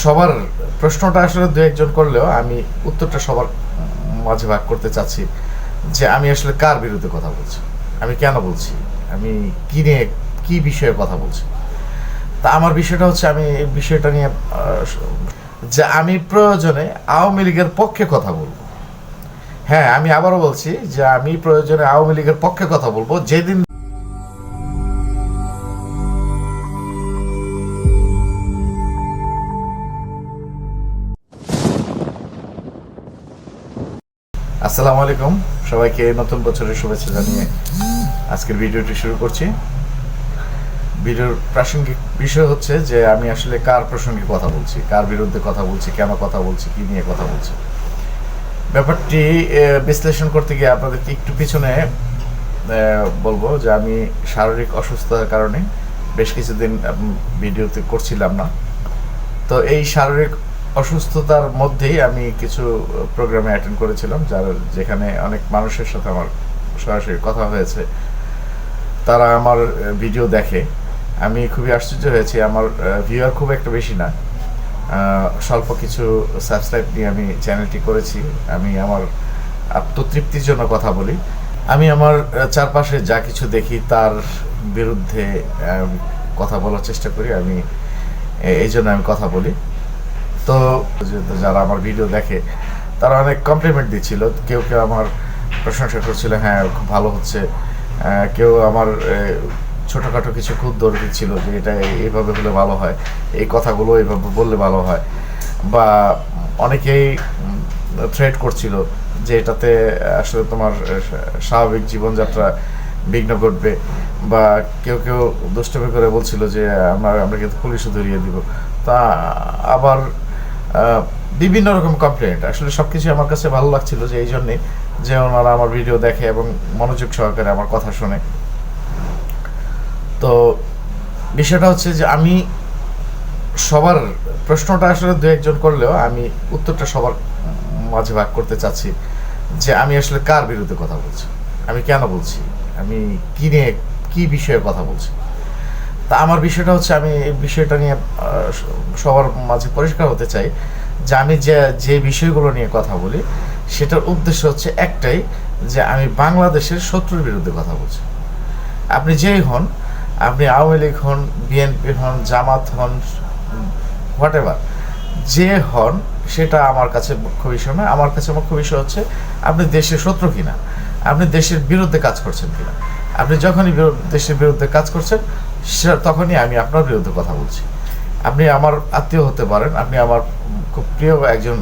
সবার প্রশ্নটা আসলে দু একজন করলেও আমি উত্তরটা সবার মাঝে ভাগ করতে চাচ্ছি যে আমি আসলে কার বিরুদ্ধে কথা বলছি? আমি কেন বলছি? আমি কি নিয়ে, কি বিষয়ে কথা বলছি? তা আমার বিষয়টা হচ্ছে, আমি এই বিষয়টা নিয়ে যে আমি প্রয়োজনে আওয়ামী লীগের পক্ষে কথা বলব। হ্যাঁ আমি আবারও বলছি যে আমি প্রয়োজনে আওয়ামী লীগের পক্ষে কথা বলব। যেদিন আসসালামু আলাইকুম। সবাইকে নতুন বছরের শুভেচ্ছা জানিয়ে আজকের ভিডিওটি শুরু করছি। ভিডিওর প্রাসঙ্গিক বিষয় হচ্ছে যে আমি আসলে কার প্রসঙ্গে কথা বলছি, কার বিরুদ্ধে কথা বলছি, কেন কথা বলছি, কি নিয়ে কথা বলছি। ব্যাপারটি বিশ্লেষণ করতে গিয়ে আপনাদেরকে একটু পিছনে বলব যে আমি শারীরিক অসুস্থতার কারণে বেশ কিছুদিন ভিডিওতে করছিলাম না। তো এই শারীরিক অসুস্থতার মধ্যেই আমি কিছু প্রোগ্রামে অ্যাটেন্ড করেছিলাম, যার যেখানে অনেক মানুষের সাথে আমার সরাসরি কথা হয়েছে। তারা আমার ভিডিও দেখে। আমি খুবই আশ্চর্য হয়েছি। আমার ভিউয়ার খুব একটা বেশি না। স্বল্প কিছু সাবস্ক্রাইব নিয়ে আমি চ্যানেলটি করেছি। আমি আমার আত্মতৃপ্তির জন্য কথা বলি। আমি আমার চারপাশে যা কিছু দেখি তার বিরুদ্ধে কথা বলার চেষ্টা করি। আমি এই জন্য আমি কথা বলি। তো যারা আমার ভিডিও দেখে, তারা অনেক কমপ্লিমেন্ট দিচ্ছিল। কেউ কেউ আমার প্রশংসা করছিল হ্যাঁ খুব ভালো হচ্ছে। কেউ আমার ছোটোখাটো কিছু খুব দৌড় দিচ্ছিল যে এটা এইভাবে হলে ভালো হয়, এই কথাগুলো এইভাবে বললে ভালো হয়। বা অনেকেই থ্রেট করছিল যে এটাতে আসলে তোমার স্বাভাবিক জীবনযাত্রা বিঘ্ন ঘটবে। বা কেউ কেউ দুষ্টমি করে বলছিল যে আমরা আমরা কিন্তু পুলিশে ধরিয়ে দিব। তা আবার বিভিন্ন রকম কমপ্লেন্ট আসলে সব কিছু আমার কাছে ভালো লাগছিল যে এই জন্যে যে ওনারা আমার ভিডিও দেখে এবং মনোযোগ সহকারে আমার কথা শোনে। তো বিষয়টা হচ্ছে যে আমি সবার, প্রশ্নটা আসলে দু একজন করলেও আমি উত্তরটা সবার মাঝে ভাগ করতে চাচ্ছি যে আমি আসলে কার বিরুদ্ধে কথা বলছি? আমি কেন বলছি? আমি কি নিয়ে, কি বিষয়ে কথা বলছি? তা আমার বিষয়টা হচ্ছে আমি এই বিষয়টা নিয়ে সবার মাঝে পরিষ্কার হতে চাই যে আমি যে যে বিষয়গুলো নিয়ে কথা বলি, সেটার উদ্দেশ্য হচ্ছে একটাই যে আমি বাংলাদেশের শত্রুর বিরুদ্ধে কথা বলছি। আপনি যেই হন, আপনি আওয়ামী লীগ হন, বিএনপি হন, জামাত হন হোয়াট এভার যে হন, সেটা আমার কাছে মুখ্য বিষয় নয়। আমার কাছে মুখ্য বিষয় হচ্ছে আপনি দেশের শত্রু কিনা, আপনি দেশের বিরুদ্ধে কাজ করছেন কিনা। আপনি যখনই দেশের বিরুদ্ধে কাজ করছেন তখনই আমি আপনার বিরুদ্ধে কথা বলছি। আপনি আমার আত্মীয় হতে পারেন, আপনি আমার খুব প্রিয় একজন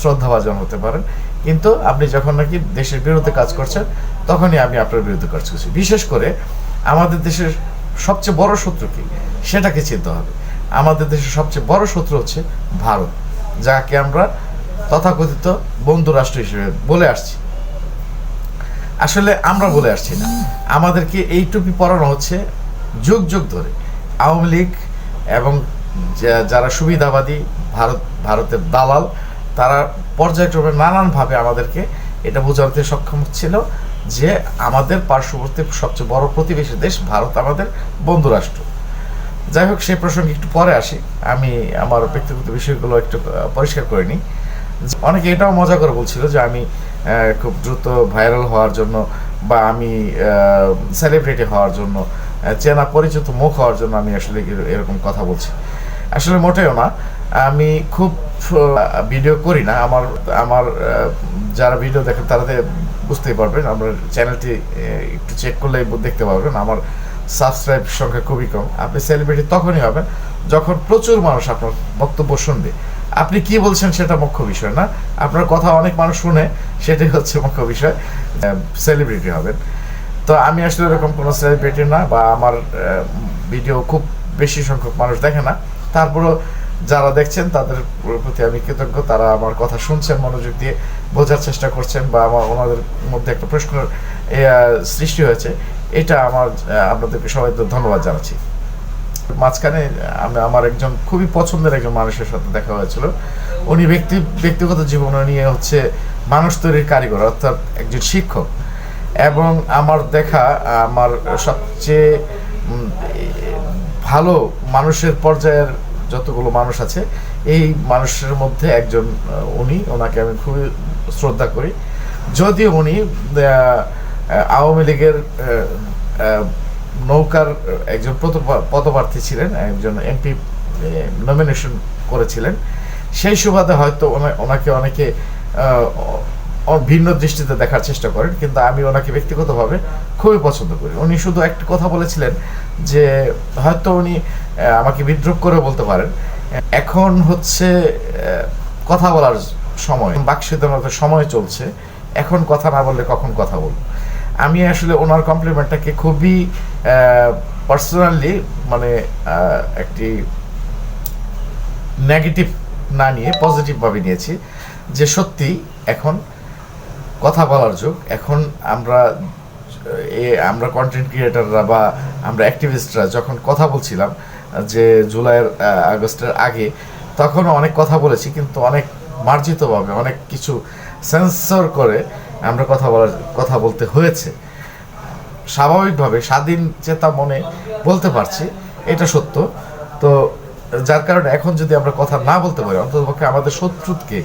শ্রদ্ধাভাজন হতে পারেন। কিন্তু আপনি যখন নাকি দেশের বিরুদ্ধে কাজ করছেন, তখনই আমি আপনার বিরুদ্ধে কাজ করছি। বিশেষ করে আমাদের দেশের সবচেয়ে বড় শত্রু কি, সেটাকে চিনতে হবে। আমাদের দেশের সবচেয়ে বড় শত্রু হচ্ছে ভারত, যাকে আমরা তথাকথিত বন্ধু রাষ্ট্র হিসেবে বলে আসছি। আসলে আমরা বলে আসছি না। আমাদেরকে এই টুপি পরানো হচ্ছে যুগ যুগ ধরে। আওয়ামী লীগ এবং যারা সুবিধাবাদী ভারত, ভারতের দালাল, তারা পর্যায়ক্রমে নানানভাবে আমাদেরকে এটা বোঝাতে সক্ষম হচ্ছিল যে আমাদের পার্শ্ববর্তী সবচেয়ে বড় প্রতিবেশী দেশ ভারত, আমাদের বন্ধু রাষ্ট্র যাই হোক, সেই প্রসঙ্গে একটু পরে আসি। আমি আমার ব্যক্তিগত বিষয়গুলো একটু পরিষ্কার করে নিই। অনেকে এটাও মজা করে বলছিল যে আমি খুব দ্রুত ভাইরাল হওয়ার জন্য বা আমি সেলিব্রিটি হওয়ার জন্য চেনা পরিচিত মুখ হওয়ার জন্য আমি আসলে এরকম কথা বলছি। আসলে মোটেও না। আমি খুব ভিডিও করি না। আমার আমার যারা ভিডিও দেখেন তারা বুঝতেই পারবেন। আমার চ্যানেলটি একটু চেক করলে দেখতে পারবেন। আমার সাবস্ক্রাইব সংখ্যা খুবই কম। আপনি সেলিব্রিটি তখনই হবেন যখন প্রচুর মানুষ আপনার বক্তব্য শুনবে। আপনি কি বলছেন সেটা মুখ্য বিষয় না। আপনার কথা অনেক মানুষ শুনে, সেটাই হচ্ছে মুখ্য বিষয়। সেলিব্রিটি হবেন। তো আমি আসলে এরকম কোনো সেলিব্রিটি না বা আমার ভিডিও খুব বেশি সংখ্যক মানুষ দেখে না। তারপরেও যারা দেখছেন, তাদের প্রতি আমি কৃতজ্ঞ। তারা আমার কথা শুনছেন, মনোযোগ দিয়ে বোঝার চেষ্টা করছেন বা আমার, ওনাদের মধ্যে একটা প্রশ্নের সৃষ্টি হয়েছে। এটা আমার আপনাদেরকে সবাইকে ধন্যবাদ জানাচ্ছি। মাঝখানে আমি, আমার একজন খুবই পছন্দের একজন মানুষের সাথে দেখা হয়েছিল। উনি ব্যক্তি, ব্যক্তিগত জীবনে নিয়ে হচ্ছে মানুষ তৈরির কারিগর, অর্থাৎ একজন শিক্ষক। এবং আমার দেখা, আমার সবচেয়ে ভালো মানুষের পর্যায়ের যতগুলো মানুষ আছে, এই মানুষের মধ্যে একজন উনি, ওনাকে আমি খুবই শ্রদ্ধা করি। যদিও উনি আওয়ামী লীগের নৌকার একজন পদপ্রার্থী ছিলেন, একজন এমপি নমিনেশন করেছিলেন। সেই সুবাদে হয়তো ওনাকে অনেকে ভিন্ন দৃষ্টিতে দেখার চেষ্টা করেন, কিন্তু আমি ওনাকে ব্যক্তিগতভাবে খুবই পছন্দ করি। উনি শুধু একটা কথা বলেছিলেন যে, হয়তো উনি আমাকে বিদ্রুপ করে বলতে পারেন। এখন হচ্ছে কথা বলার সময় বাকশিদ্ধান্তের সময় চলছে। এখন কথা না বললে কখন কথা বলব? আমি আসলে ওনার কমপ্লিমেন্টটাকে খুবই পার্সোনালি মানে একটি নেগেটিভ না নিয়ে পজিটিভভাবে নিয়েছি। যে সত্যি এখন কথা বলার যুগ। এখন আমরা, এ, আমরা কন্টেন্ট ক্রিয়েটাররা বা আমরা অ্যাক্টিভিস্টরা যখন কথা বলছিলাম, যে জুলাইয়ের আগস্টের আগে তখনও অনেক কথা বলেছি, কিন্তু অনেক মার্জিতভাবে, অনেক কিছু সেন্সর করে আমরা কথা বলার, কথা বলতে হয়েছে। স্বাভাবিকভাবে স্বাধীন চেতা মনে বলতে পারছি, এটা সত্য। তো যার কারণে এখন যদি আমরা কথা না বলতে পারি, অন্ততপক্ষে আমাদের শত্রুকে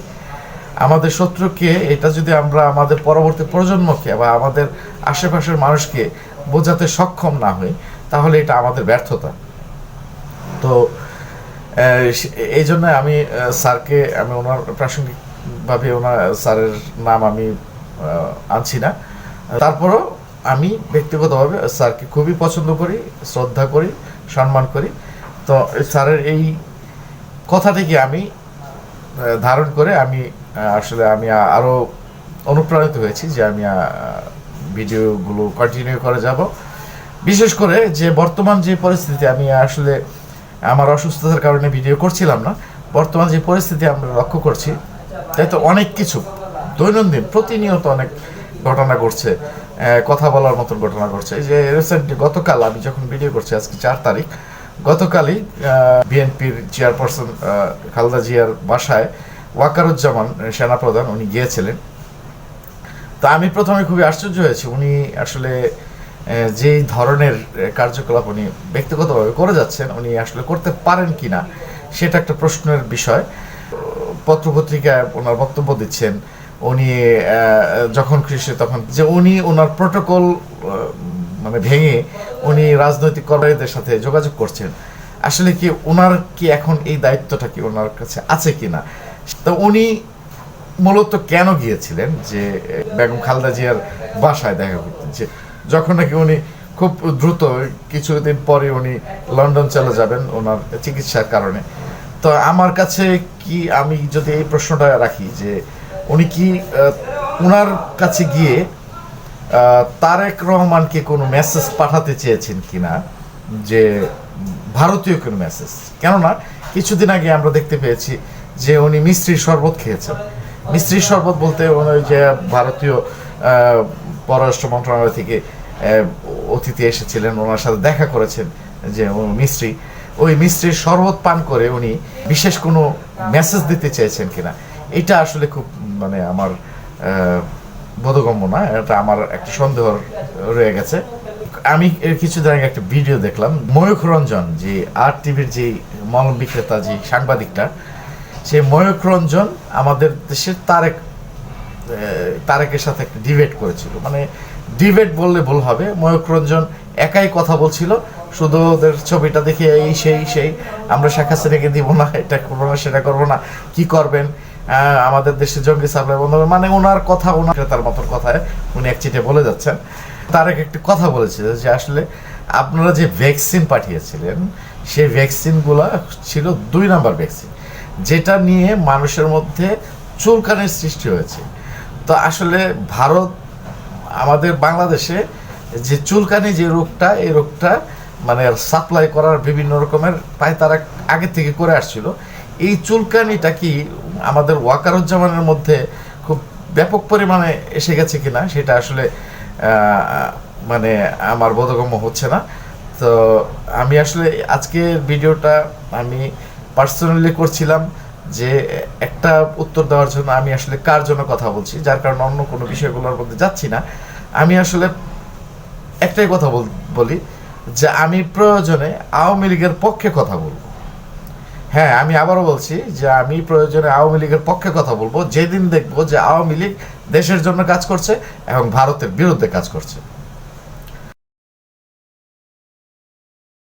আমাদের শত্রুকে, এটা যদি আমরা আমাদের পরবর্তী প্রজন্মকে বা আমাদের আশেপাশের মানুষকে বোঝাতে সক্ষম না হই, তাহলে এটা আমাদের ব্যর্থতা। তো এই জন্য আমি স্যারকে, আমি ওনার প্রাসঙ্গিকভাবে ওনার স্যারের নাম আমি আনছি না। তারপরও আমি ব্যক্তিগতভাবে স্যারকে খুবই পছন্দ করি, শ্রদ্ধা করি, সম্মান করি। তো, স্যারের এই কথাটিকে আমি ধারণ করে আমি আসলে আমি আ- আরও অনুপ্রাণিত হয়েছি যে আমি ভিডিওগুলো কন্টিনিউ করে যাব। বিশেষ করে যে বর্তমান যে পরিস্থিতি, আমি আসলে আমার অসুস্থতার কারণে ভিডিও করছিলাম না। বর্তমান যে পরিস্থিতি আমরা লক্ষ্য করছি, তাই তো অনেক কিছু, দৈনন্দিন, প্রতিনিয়ত অনেক ঘটনা ঘটছে কথা বলার মতন ঘটনা ঘটছে। যে রিসেন্টলি গতকাল আমি যখন ভিডিও করছি, আজকে চার তারিখ, গতকালই বিএনপির চেয়ারপারসন খালদা জিয়ার বাসায় ওয়াকারুজ্জামান সেনাপ্রধান, উনি গিয়েছিলেন। তা আমি প্রথমে খুবই আশ্চর্য হয়েছি। উনি আসলে যেই ধরনের কার্যকলাপ উনি ব্যক্তিগতভাবে করে যাচ্ছেন, উনি আসলে করতে পারেন কিনা, সেটা একটা প্রশ্নের বিষয়। পত্রপত্রিকায় ওনার বক্তব্য দিচ্ছেন। উনি যখন খুশি তখন যে উনি ওনার প্রোটোকল মানে ভেঙে উনি রাজনৈতিক কর্মীদের সাথে যোগাযোগ করছেন। আসলে কি ওনার কি এখন এই দায়িত্বটা কি ওনার কাছে আছে কিনা? তো উনি মূলত কেন গিয়েছিলেন যে বেগম খালদা জিয়ার বাসায় দেখা করতে? যে যখন নাকি উনি খুব দ্রুত কিছুদিন পরে উনি লন্ডন চলে যাবেন ওনার চিকিৎসার কারণে। তো আমার কাছে কি, আমি যদি এই প্রশ্নটা রাখি যে উনি কি ওনার কাছে গিয়ে তারেক রহমানকে কোনো মেসেজ পাঠাতে চেয়েছেন কিনা? যে, ভারতীয় কোনো মেসেজ কেননা, কিছুদিন আগে আমরা দেখতে পেয়েছি যে উনি মিস্ত্রির শরবত খেয়েছেন। মিস্ত্রির শরবত বলতে ওই যে ভারতীয় পররাষ্ট্র মন্ত্রণালয় থেকে অতিথি এসেছিলেন, ওনার সাথে দেখা করেছেন যে মিস্ত্রি ওই মিস্ত্রির শরবত পান করে উনি বিশেষ কোনো মেসেজ দিতে চেয়েছেন কিনা, এটা আসলে খুব মানে আমার বোধগম্য না, এটা আমার একটা সন্দেহ রয়ে গেছে। আমি এর কিছুদিন আগে একটা ভিডিও দেখলাম ময়ূখ রঞ্জন যে আর টিভির যে মলম বিক্রেতা, যে সাংবাদিকটা সে ময়ূখ রঞ্জন আমাদের দেশের তারেক তারেকের সাথে একটা ডিবেট করেছিল। মানে ডিবেট বললে ভুল হবে। ময়ূখ রঞ্জন একাই কথা বলছিল। শুধু ওদের ছবিটা দেখে এই সেই সেই, আমরা শেখ হাসিনাকে দিব না, এটা করব না, সেটা করব না, কি করবেন? আমাদের দেশে জঙ্গি সাপ্লাই বন্ধ মানে ওনার কথা, ওনার তার মতন কথায় উনি এক চিঠে বলে যাচ্ছেন। তারেক একটি কথা বলেছিল যে আসলে আপনারা যে ভ্যাকসিন পাঠিয়েছিলেন, সেই ভ্যাকসিনগুলো ছিল দুই নাম্বার ভ্যাকসিন যেটা নিয়ে মানুষের মধ্যে চুলকানির সৃষ্টি হয়েছে। তো আসলে ভারত, আমাদের বাংলাদেশে যে চুলকানি যে রোগটা, এই রোগটা মানে সাপ্লাই করার বিভিন্ন রকমের প্রায় তারা আগে থেকে করে আসছিল। এই চুলকানিটা কি আমাদের ওয়াকারুজ্জামানের মধ্যে খুব ব্যাপক পরিমাণে এসে গেছে কিনা, সেটা আসলে মানে আমার বোধগম্য হচ্ছে না। তো আমি আসলে আজকের ভিডিওটা আমি পার্সোনালি করছিলাম যে, একটা উত্তর দেওয়ার জন্য আমি আসলে কার জন্য কথা বলছি, যার কারণে অন্য কোনো বিষয়গুলোর মধ্যে যাচ্ছি না। আমি আসলে একটাই কথা বল- যে, আমি প্রয়োজনে আওয়ামী লীগের পক্ষে কথা বলব। হ্যাঁ আমি আবারও বলছি যে, আমি প্রয়োজনে আওয়ামী লীগের পক্ষে কথা বলব। যেদিন দেখব যে, আওয়ামী লীগ দেশের জন্য কাজ করছে এবং ভারতের বিরুদ্ধে কাজ করছে।